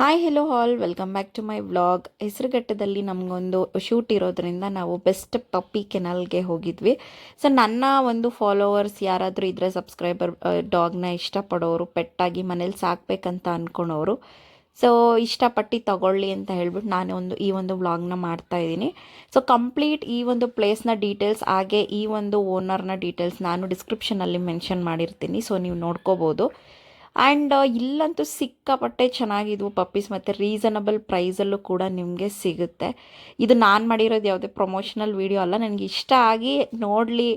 Hi hello all welcome back to my vlog ಹೆಸರುಘಟ್ಟದಲ್ಲಿ ನಮಗೊಂದು shoot ಇರೋದ್ರಿಂದ ನಾವು ಬೆಸ್ಟ್ ಪಪ್ಪಿ ಕೆನಲ್ಗೆ ಹೋಗಿದ್ವಿ. ಸೊ ನನ್ನ ಒಂದು ಫಾಲೋವರ್ಸ್ ಯಾರಾದರೂ ಇದ್ದರೆ ಸಬ್ಸ್ಕ್ರೈಬರ್ ಡಾಗ್ನ ಇಷ್ಟಪಡೋರು, ಪೆಟ್ಟಾಗಿ ಮನೇಲಿ ಸಾಕಬೇಕಂತ ಅಂದ್ಕೊಳೋರು ಸೊ ಇಷ್ಟಪಟ್ಟು ತಗೊಳ್ಳಿ ಅಂತ ಹೇಳ್ಬಿಟ್ಟು ನಾನು ಒಂದು, ಈ ಒಂದು ವ್ಲಾಗ್ನ ಮಾಡ್ತಾ ಇದ್ದೀನಿ. ಸೊ ಕಂಪ್ಲೀಟ್ ಈ ಒಂದು ಪ್ಲೇಸ್ನ ಡೀಟೇಲ್ಸ್ ಹಾಗೆ ಈ ಒಂದು ಓನರ್ನ ಡೀಟೇಲ್ಸ್ ನಾನು ಡಿಸ್ಕ್ರಿಪ್ಷನಲ್ಲಿ ಮೆನ್ಷನ್ ಮಾಡಿರ್ತೀನಿ. ಸೊ ನೀವು ನೋಡ್ಕೋಬೋದು. ಆ್ಯಂಡ್ ಇಲ್ಲಂತೂ ಸಿಕ್ಕಾಪಟ್ಟೆ ಚೆನ್ನಾಗಿದ್ವು ಪಪ್ಪೀಸ್ ಮತ್ತು ರೀಸನಬಲ್ ಪ್ರೈಸಲ್ಲೂ ಕೂಡ ನಿಮಗೆ ಸಿಗುತ್ತೆ. ಇದು ನಾನು ಮಾಡಿರೋದು ಯಾವುದೇ ಪ್ರಮೋಷನಲ್ ವೀಡಿಯೋ ಅಲ್ಲ. ನನಗೆ ಇಷ್ಟ ಆಗಿ ನೋಡಲಿ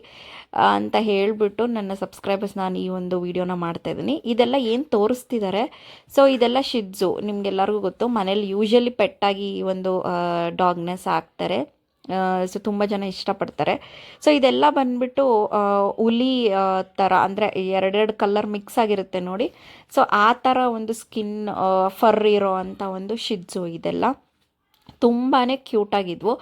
ಅಂತ ಹೇಳಿಬಿಟ್ಟು ನನ್ನ ಸಬ್ಸ್ಕ್ರೈಬರ್ಸ್ ನಾನು ಈ ಒಂದು ವೀಡಿಯೋನ ಮಾಡ್ತಾಯಿದ್ದೀನಿ ಇದೆಲ್ಲ ಏನು ತೋರಿಸ್ತಿದ್ದಾರೆ ಸೊ ಇದೆಲ್ಲ ಶಿಡ್ಸು ನಿಮಗೆಲ್ಲರಿಗೂ ಗೊತ್ತು. ಮನೇಲಿ ಯೂಶಲಿ ಪೆಟ್ಟಾಗಿ ಈ ಒಂದು ಡಾಗ್ನೆಸ್ ಸಾಕ್ತಾರೆ. ಸೊ ತುಂಬ ಜನ ಇಷ್ಟಪಡ್ತಾರೆ. ಸೊ ಇದೆಲ್ಲ ಬಂದ್ಬಿಟ್ಟು ಹುಲಿ ಥರ ಅಂದರೆ ಎರಡೆರಡು ಕಲರ್ ಮಿಕ್ಸ್ ಆಗಿರುತ್ತೆ ನೋಡಿ. ಸೊ ಆ ಥರ ಒಂದು ಸ್ಕಿನ್ ಫರ್ ಇರೋ ಅಂಥ ಒಂದು ಶಿಜ್ಜು ಇದೆಲ್ಲ ತುಂಬಾ ಕ್ಯೂಟಾಗಿದ್ವು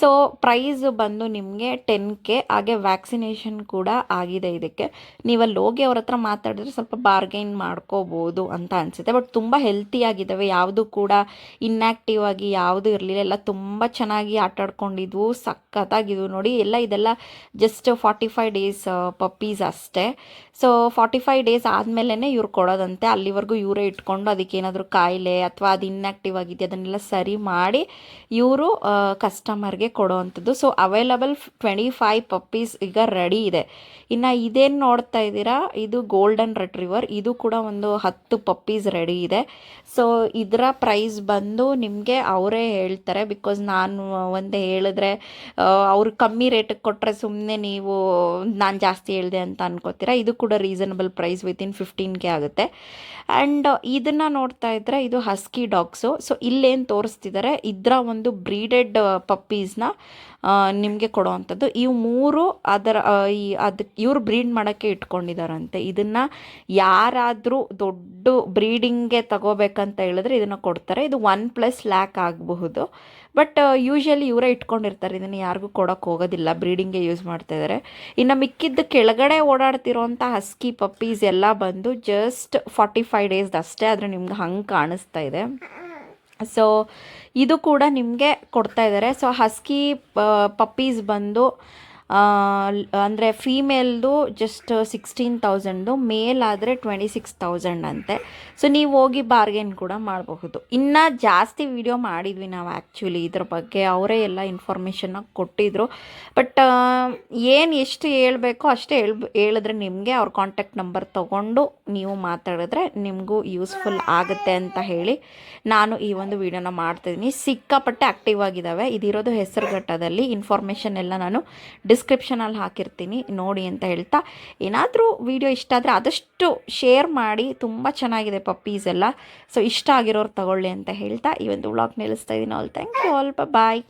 ಸೊ ಪ್ರೈಸ್ ಬಂದು ನಿಮಗೆ ಟೆನ್ ಕೆ ಹಾಗೆ ವ್ಯಾಕ್ಸಿನೇಷನ್ ಕೂಡ ಆಗಿದೆ ಇದಕ್ಕೆ. ನೀವು ಅಲ್ಲಿ ಹೋಗಿ ಅವ್ರ ಹತ್ರ ಮಾತಾಡಿದ್ರೆ ಸ್ವಲ್ಪ ಬಾರ್ಗೈನ್ ಮಾಡ್ಕೋಬೋದು ಅಂತ ಅನಿಸುತ್ತೆ. ಬಟ್ ತುಂಬ ಹೆಲ್ತಿಯಾಗಿದ್ದಾವೆ ಯಾವುದು ಕೂಡ ಇನ್ಆ್ಯಕ್ಟಿವ್ ಆಗಿ ಯಾವುದು ಇರಲಿಲ್ಲ. ಎಲ್ಲ ತುಂಬ ಚೆನ್ನಾಗಿ ಆಟಾಡ್ಕೊಂಡಿದ್ವು ಸಖತ್ತಾಗಿದ್ವು. ನೋಡಿ, ಎಲ್ಲ ಇದೆಲ್ಲ just forty five days puppies ಅಷ್ಟೇ. ಸೊ ಫಾರ್ಟಿ ಫೈವ್ ಡೇಸ್ ಆದಮೇಲೆ ಇವ್ರು ಕೊಡೋದಂತೆ. ಅಲ್ಲಿವರೆಗೂ ಇವರೇ ಇಟ್ಕೊಂಡು ಅದಕ್ಕೇನಾದರೂ ಕಾಯಿಲೆ ಅಥವಾ ಅದು ಇನ್ಆ್ಯಕ್ಟಿವ್ ಆಗಿದೆ ಅದನ್ನೆಲ್ಲ ಸರಿ ಮಾಡಿ ಇವರು ಕಸ್ಟಮರ್ಗೆ ಕೊಡೋವಂಥದ್ದು. So available twenty five puppies ಈಗ ರೆಡಿ ಇದೆ. ಇನ್ನು ಇದೇನು ನೋಡ್ತಾ ಇದ್ದೀರಾ? ಇದು ಗೋಲ್ಡನ್ ರೆಟ್ರಿವರ್ ಇದು ಕೂಡ ಒಂದು ಹತ್ತು ಪಪ್ಪೀಸ್ ರೆಡಿ ಇದೆ. ಸೊ ಇದರ ಪ್ರೈಸ್ ಬಂದು ನಿಮಗೆ ಅವರೇ ಹೇಳ್ತಾರೆ. ಬಿಕಾಸ್ ನಾನು ಒಂದೇ ಹೇಳಿದ್ರೆ ಅವ್ರು ಕಮ್ಮಿ ರೇಟಿಗೆ ಕೊಟ್ಟರೆ ಸುಮ್ಮನೆ ನೀವು ನಾನು ಜಾಸ್ತಿ ಹೇಳಿದೆ ಅಂತ ಅನ್ಕೋತೀರಾ? ಇದು ಕೂಡ ರೀಸನಬಲ್ ಪ್ರೈಸ್ ವಿತಿನ್ ಫಿಫ್ಟೀನ್ಗೆ ಆಗುತ್ತೆ. ಆ್ಯಂಡ್ ಇದನ್ನು ನೋಡ್ತಾ ಇದ್ದರೆ ಇದು ಹಸ್ಕಿ ಡಾಗ್ಸು ಸೊ ಇಲ್ಲೇನು ತೋರಿಸ್ತಿದ್ದಾರೆ ಇದರ ಒಂದು ಬ್ರೀಡೆಡ್ ಪಪ್ಪೀಸ್ನ ನಿಮಗೆ ಕೊಡೋವಂಥದ್ದು. ಇವು ಮೂರು ಅದರ ಈ ಅದಕ್ಕೆ ಇವ್ರು ಬ್ರೀಡ್ ಮಾಡೋಕ್ಕೆ ಇಟ್ಕೊಂಡಿದ್ದಾರಂತೆ ಇದನ್ನು ಯಾರಾದರೂ ದೊಡ್ಡ ಬ್ರೀಡಿಂಗ್ಗೆ ತಗೋಬೇಕಂತ ಹೇಳಿದ್ರೆ ಇದನ್ನು ಕೊಡ್ತಾರೆ. ಇದು ಒನ್ ಪ್ಲಸ್ ಲ್ಯಾಕ್ ಆಗಬಹುದು. ಬಟ್ ಯೂಶ್ವಲಿ ಇವರೇ ಇಟ್ಕೊಂಡಿರ್ತಾರೆ. ಇದನ್ನು ಯಾರಿಗೂ ಕೊಡೋಕ್ಕೆ ಹೋಗೋದಿಲ್ಲ. ಬ್ರೀಡಿಂಗ್ಗೆ ಯೂಸ್ ಮಾಡ್ತಾ ಇದ್ದಾರೆ ಇನ್ನು ಮಿಕ್ಕಿದ್ದು ಕೆಳಗಡೆ ಓಡಾಡ್ತಿರೋಂಥ ಹಸ್ಕಿ ಪಪ್ಪೀಸ್ ಎಲ್ಲ ಬಂದು ಜಸ್ಟ್ ಫಾರ್ಟಿ ಫೈವ್ ಡೇಸ್ ಅಷ್ಟೇ ಆದರೆ ನಿಮ್ಗೆ ಹಂಗೆ ಕಾಣಿಸ್ತಾ ಇದೆ. ಸೊ ಇದು ಕೂಡ ನಿಮಗೆ ಕೊಡ್ತಾ ಇದ್ದಾರೆ ಸೊ ಹಸ್ಕಿ ಪಪ್ಪೀಸ್ ಬಂದು ಅಂದರೆ ಫೀಮೇಲ್ದು ಜಸ್ಟ್ ಸಿಕ್ಸ್ಟೀನ್ ತೌಸಂಡ್ದು ಮೇಲ್ ಆದರೆ ಟ್ವೆಂಟಿ ಸಿಕ್ಸ್ ತೌಸಂಡ್ ಅಂತೆ. ಸೊ ನೀವು ಹೋಗಿ ಬಾರ್ಗೇನ್ ಕೂಡ ಮಾಡಬಹುದು. ಇನ್ನು ಜಾಸ್ತಿ ವಿಡಿಯೋ ಮಾಡಿದ್ವಿ ನಾವು ಆ್ಯಕ್ಚುಲಿ ಇದ್ರ ಬಗ್ಗೆ. ಅವರೇ ಎಲ್ಲ ಇನ್ಫಾರ್ಮೇಷನ್ನ ಕೊಟ್ಟಿದ್ರು. ಬಟ್ ಏನು ಎಷ್ಟು ಹೇಳಬೇಕೋ ಅಷ್ಟೇ ಹೇಳ್ ಹೇಳಿದ್ರೆ ನಿಮಗೆ ಅವ್ರ ಕಾಂಟ್ಯಾಕ್ಟ್ ನಂಬರ್ ತೊಗೊಂಡು ನೀವು ಮಾತಾಡಿದ್ರೆ ನಿಮಗೂ ಯೂಸ್ಫುಲ್ ಆಗುತ್ತೆ ಅಂತ ಹೇಳಿ ನಾನು ಈ ಒಂದು ವಿಡಿಯೋನ ಮಾಡ್ತಿದ್ದೀನಿ. ಸಿಕ್ಕಾಪಟ್ಟೆ ಆ್ಯಕ್ಟಿವ್ ಆಗಿದ್ದಾವೆ. ಇದಿರೋದು ಹೆಸರುಘಟ್ಟದಲ್ಲಿ ಇನ್ಫಾರ್ಮೇಷನ್ ಎಲ್ಲ ನಾನು ಡಿಸ್ಕ್ರಿಪ್ಷನಲ್ಲಿ ಹಾಕಿರ್ತೀನಿ, ನೋಡಿ ಅಂತ ಹೇಳ್ತಾ. ಏನಾದರೂ ವಿಡಿಯೋ ಇಷ್ಟ ಆದರೆ ಆದಷ್ಟು ಶೇರ್ ಮಾಡಿ, ತುಂಬ ಚೆನ್ನಾಗಿದೆ ಪಪ್ಪೀಸ್ ಎಲ್ಲ. ಸೊ ಇಷ್ಟ ಆಗಿರೋರು ತಗೊಳ್ಳಿ ಅಂತ ಹೇಳ್ತಾ. ಈ ಒಂದು ವ್ಲಾಗ್ ನಿಲ್ಲಿಸ್ತಾ ಇದ್ದೀನಿ all thank you all bye